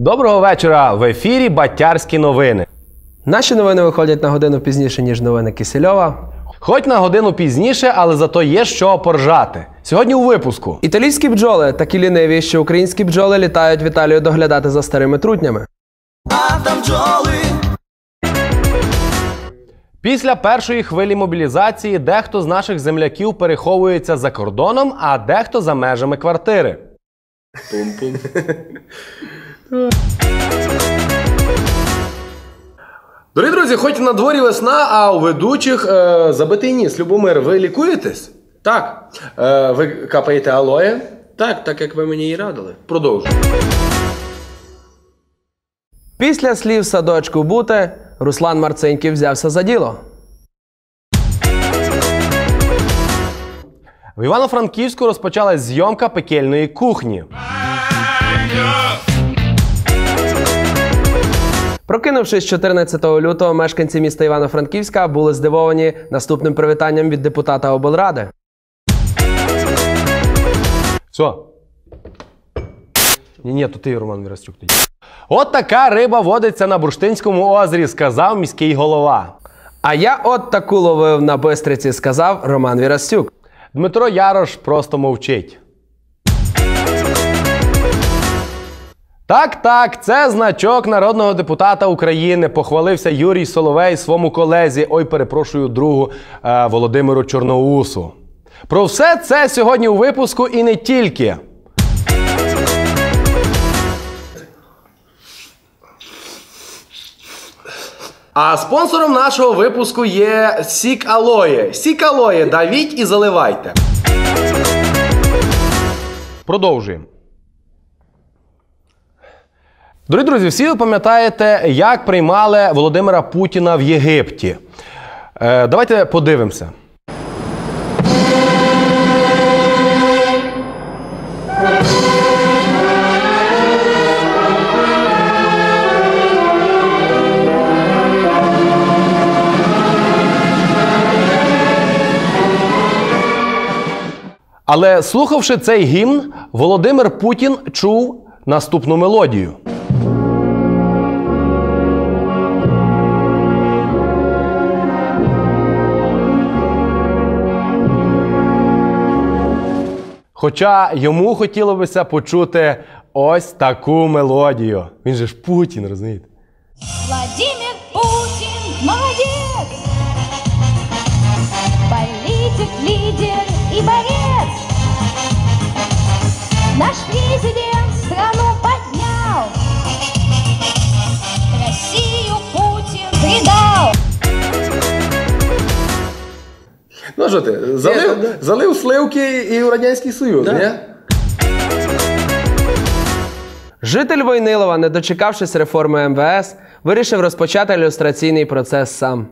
Доброго вечора! В ефірі Батярські новини. Наші новини виходять на годину пізніше, ніж новини Кисельова. Хоч на годину пізніше, але зато є чого поржати. Сьогодні у випуску. Італійські бджоли такі ліниві, що українські бджоли літають в Італію доглядати за старими трутнями. Після першої хвилі мобілізації дехто з наших земляків переховується за кордоном, а дехто за межами квартири. Дорогі друзі, хоч на дворі весна, а у ведучих е, забитий ніс. Любомир, ви лікуєтесь? Так, Е, ви капаєте алоє? так, так як ви мені і радили. Продовжуй. Після слів садочку бути, Руслан Марциньків взявся за діло. В Івано-Франківську розпочалась зйомка пекельної кухні. Прокинувшись 14 лютого, мешканці міста Івано-Франківська були здивовані наступним привітанням від депутата облради. Все. Ні, ні, то ти, Роман Вірастюк, тоді. От така риба водиться на Бурштинському озері, сказав міський голова. А я от таку ловив на Бистриці, сказав Роман Вірастюк. Дмитро Ярош просто мовчить. Так, так, це значок народного депутата України. Похвалився Юрій Соловей своєму колезі, ой, перепрошую, другу е, Володимиру Чорноусу. Про все це сьогодні у випуску і не тільки. А спонсором нашого випуску є Сік Алоє. Сік Алоє, давіть і заливайте. Продовжуємо. Дорогі друзі, всі ви пам'ятаєте, як приймали Володимира Путіна в Єгипті. Е, давайте подивимося. Але слухавши цей гімн, Володимир Путін чув наступну мелодію. Хоча йому хотілося почути ось таку мелодію. Він же ж Путін, розумієте? Владимир Путин молодец! Политик, лидер и борец! Наш президент страну поднял! Россию Путин предал! Ну що ти, залив, залив сливки і в Радянський Союз, ні? Житель Войнилова, не дочекавшись реформи МВС, вирішив розпочати ілюстраційний процес сам.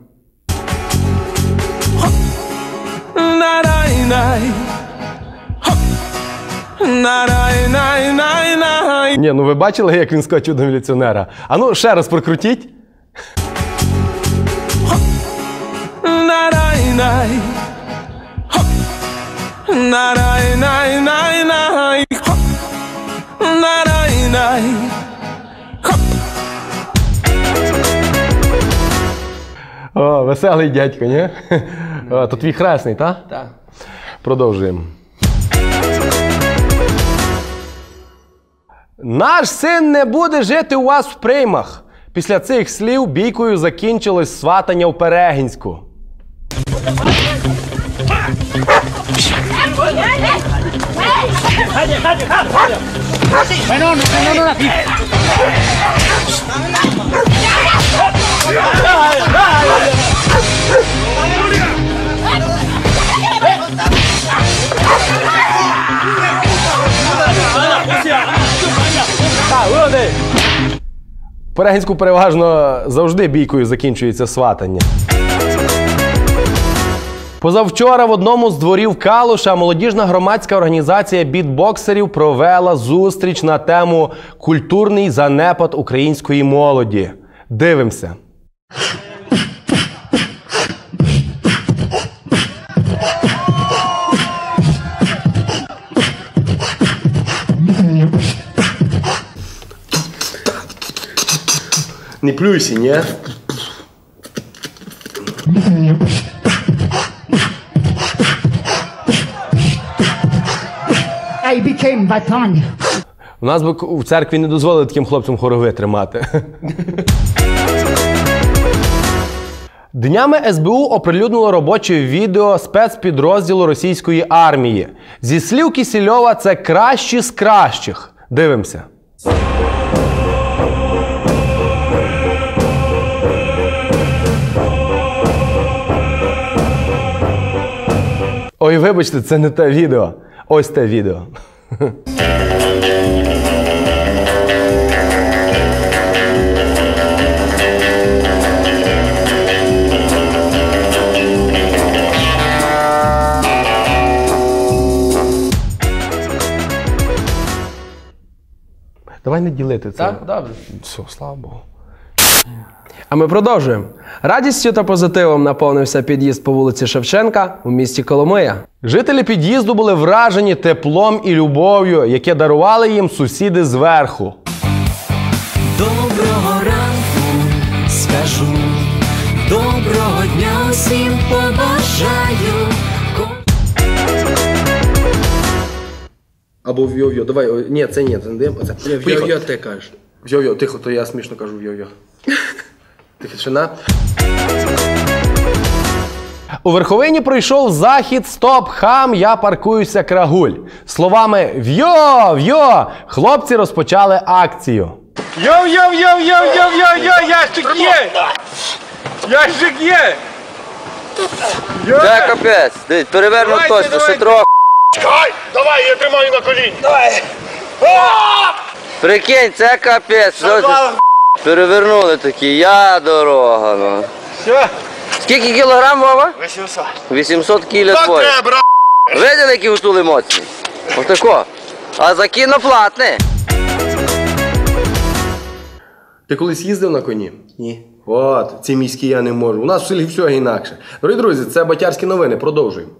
Ні, ну ви бачили, як він скочив до міліціонера? А ну ще раз прокрутіть. О, веселий дядько, ні? О, то твій хресний, так? Так. Продовжуємо. Наш син не буде жити у вас в приймах. Після цих слів бійкою закінчилось сватання в Перегінську. В Перегінську переважно завжди бійкою закінчується сватання. Позавчора в одному з дворів Калуша молодіжна громадська організація бітбоксерів провела зустріч на тему Культурний занепад української молоді. Дивимося. Не плюйся, ні? I became Vatan. У нас би в церкві не дозволили таким хлопцям хорови тримати. Днями СБУ оприлюднило робоче відео спецпідрозділу російської армії. Зі слів Кісільова, це кращі з кращих. Дивимося. Ой, вибачте, це не те відео. Ось те відео. Давай не ділити це. Так, добре. Все, слава Богу. А ми продовжуємо. Радістю та позитивом наповнився під'їзд по вулиці Шевченка у місті Коломия. Жителі під'їзду були вражені теплом і любов'ю, яке дарували їм сусіди зверху. Доброго ранку скажу, доброго дня усім побажаю. Або в йо-йо. Давай, о, ні, це ні, це не даємо. Це. в Поїхали. йо-йо ти кажеш. Йо-йо, тихо, то я смішно кажу йо-йо. Тишина. У верховині пройшов захід Стоп хам, я паркуюся крагуль. Словами В'йо, в'йо! Хлопці розпочали акцію. Йоу-йоу-йоу-йоу-йоу-йоу, ящик є! Ящик є! Це капець, дивись, перевернув Давайте, точно, ще давайте. трохи. Чекай! Давай, я тримаю на коліні! Давай! Прикинь, це капець. зовсім Перевернули такі, я дорога. Ну. Все, Скільки кілограм, Вова? 800. 800 кіля Так твоє. треба, брат! Видели, які утули моцні? Отако. А за кіно платне. Ти колись їздив на коні? Ні. От, ці міські я не можу. У нас в селі все інакше. Дорогі друзі, це Батярські новини. Продовжуємо.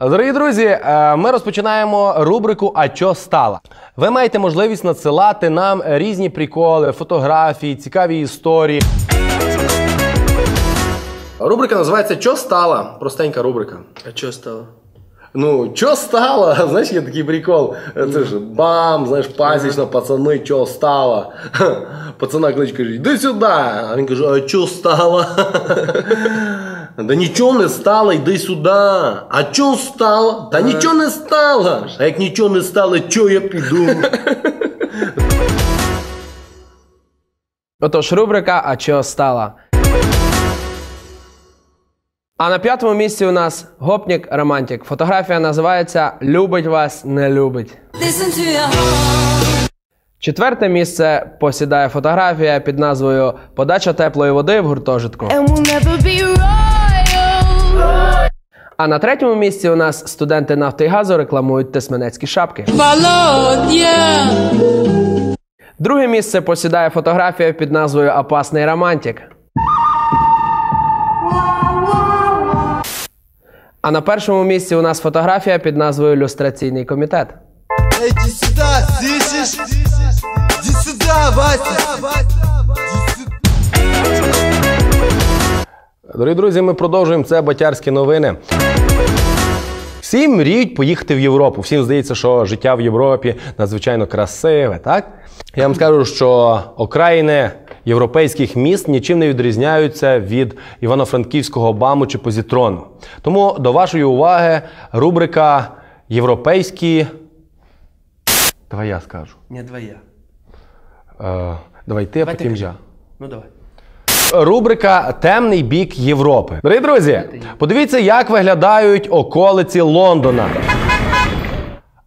Дорогі друзі, е, ми розпочинаємо рубрику А чо стала. Ви маєте можливість надсилати нам різні приколи, фотографії, цікаві історії. Рубрика називається Чо стала? Простенька рубрика. А що стало? Ну, чо стало? Знаєш, є такий прикол. Це ж бам, знаєш, пасічно, пацани, чо стало? Пацана клич каже, йди сюди. А він каже, а чо стало? Да нічого не стало, йди сюди. А чо стало? Та нічого не стало. А як нічого не стало, чо я піду? Отож, рубрика А чого стала? А на п'ятому місці у нас гопнік романтик. Фотографія називається Любить вас, не любить. Четверте місце посідає фотографія під назвою Подача теплої води в гуртожитку. And we'll never be royal. А на третьому місці у нас студенти нафти і газу рекламують тисменецькі шапки. Друге місце посідає фотографія під назвою Опасний романтик. А на першому місці у нас фотографія під назвою Люстраційний комітет. Сюда, слышишь? Вася! Дорогі друзі, ми продовжуємо це Батярські новини. Всі мріють поїхати в Європу. Всім здається, що життя в Європі надзвичайно красиве, так? Я вам скажу, що окраїни європейських міст нічим не відрізняються від Івано-Франківського БАМу чи Позітрону. Тому до вашої уваги рубрика Європейські. Давай я скажу. Ні, двоє. Е, давай ти, а потім я. Ну давай. Рубрика Темний бік Європи. Дорогі друзі, подивіться, як виглядають околиці Лондона.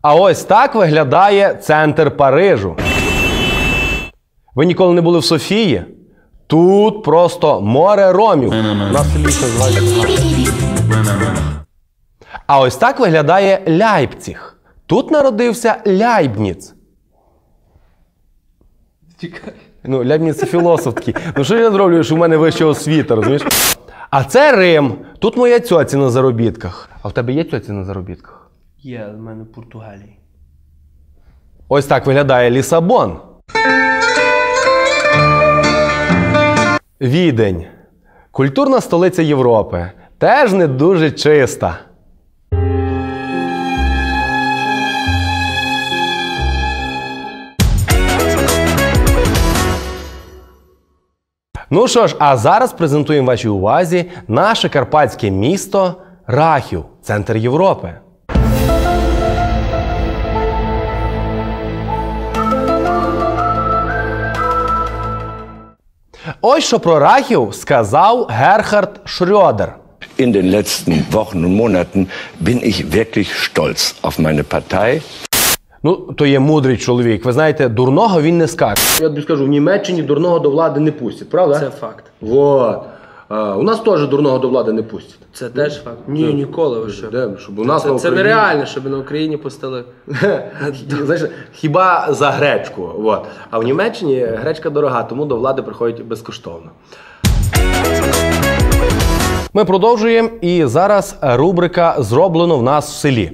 А ось так виглядає центр Парижу. Ви ніколи не були в Софії? Тут просто море ромів. Нас. А ось так виглядає Ляйпціг. Тут народився Ляйбніц. Ну, Ляйбніц це філософ такий. Ну що я зроблю, що в мене вища освіта, розумієш? А це Рим. Тут моя цьоці на заробітках. А в тебе є цьоці на заробітках? Є в мене в Португалії. Ось так виглядає Лісабон. Відень. Культурна столиця Європи. Теж не дуже чиста. Ну що ж, а зараз презентуємо вашій увазі наше карпатське місто Рахів, центр Європи. Ось що про Рахів сказав Герхард Шрёдер. In den letzten Wochen und Monaten bin ich wirklich stolz auf meine Partei. Ну, то є мудрий чоловік. Ви знаєте, дурного він не скаже. Я тобі скажу, в Німеччині дурного до влади не пустять, правда? Це факт. Вот. А, у нас теж дурного до влади не пустять. Це теж факт. Ні, ніколи ви що. Де, щоб у нас Це, на це Україні... нереально, щоб на Україні пустили. Знаєш, хіба за гречку. Вот. А в Німеччині гречка дорога, тому до влади приходять безкоштовно. Ми продовжуємо, і зараз рубрика Зроблено в нас в селі.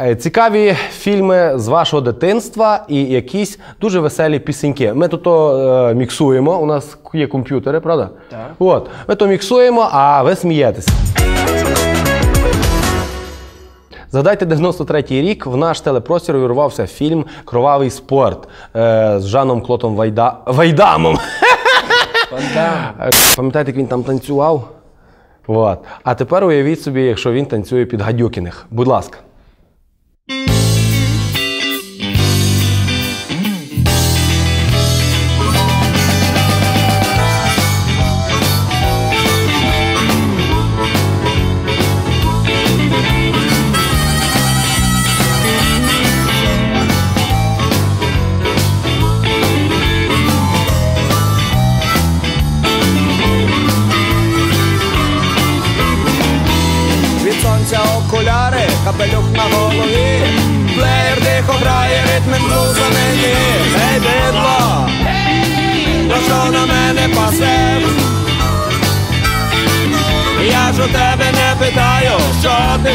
Е, Цікаві фільми з вашого дитинства і якісь дуже веселі пісеньки. Ми тут е, міксуємо. У нас є комп'ютери, правда? Так. От. Ми то міксуємо, а ви смієтеся. Згадайте 93-й рік в наш телепростір увірвався фільм Кровавий спорт е, з Жаном Клотом Вайда... Вайдамом. Пам'ятаєте, як він там танцював? От. А тепер уявіть собі, якщо він танцює під гадюкіних. Будь ласка.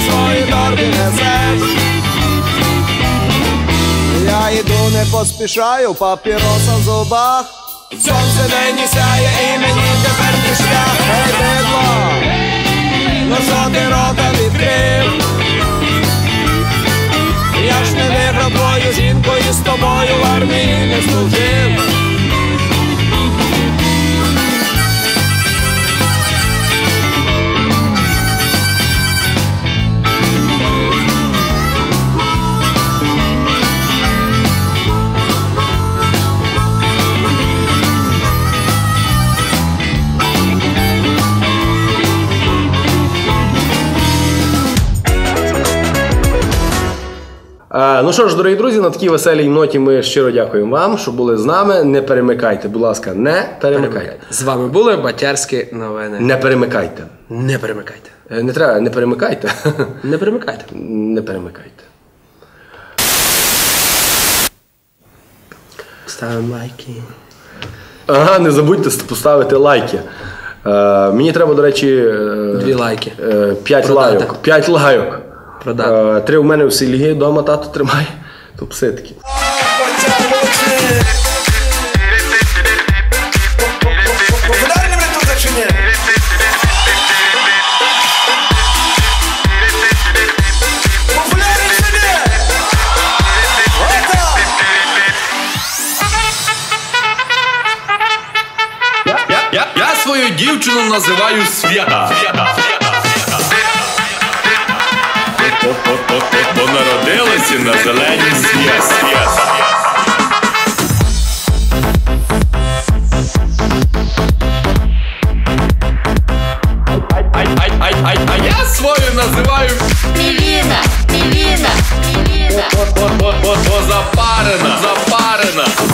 Свої торбі несеш. Я йду, не поспішаю, папіроса в зубах. Сонце нині сяє і мені тепер не шлях, Ей, бидло, Ну що ти рота відкрив? Я ж не виграв твою жінку і з тобою в армії не служив. Ну що ж, дорогі друзі, на такій веселій ноті ми щиро дякуємо вам, що були з нами. Не перемикайте, будь ласка, не перемикайте. З вами були Батярські новини. Не перемикайте. Не перемикайте. Е, Не треба, не перемикайте. Не перемикайте. Не перемикайте. Ставимо лайки. Ага, не забудьте поставити лайки. Е, мені треба, до речі, е, Дві лайки. е, п'ять Продати. лайок. П'ять лайок. Продати. Е, три в мене в селі вдома тато тримає. То пси такі. Популярні ми истина, желание съест, съест, съест. А, а я свою называю Мивина, Мивина, Мивина. О, о, о, о, о, запарено, запарено.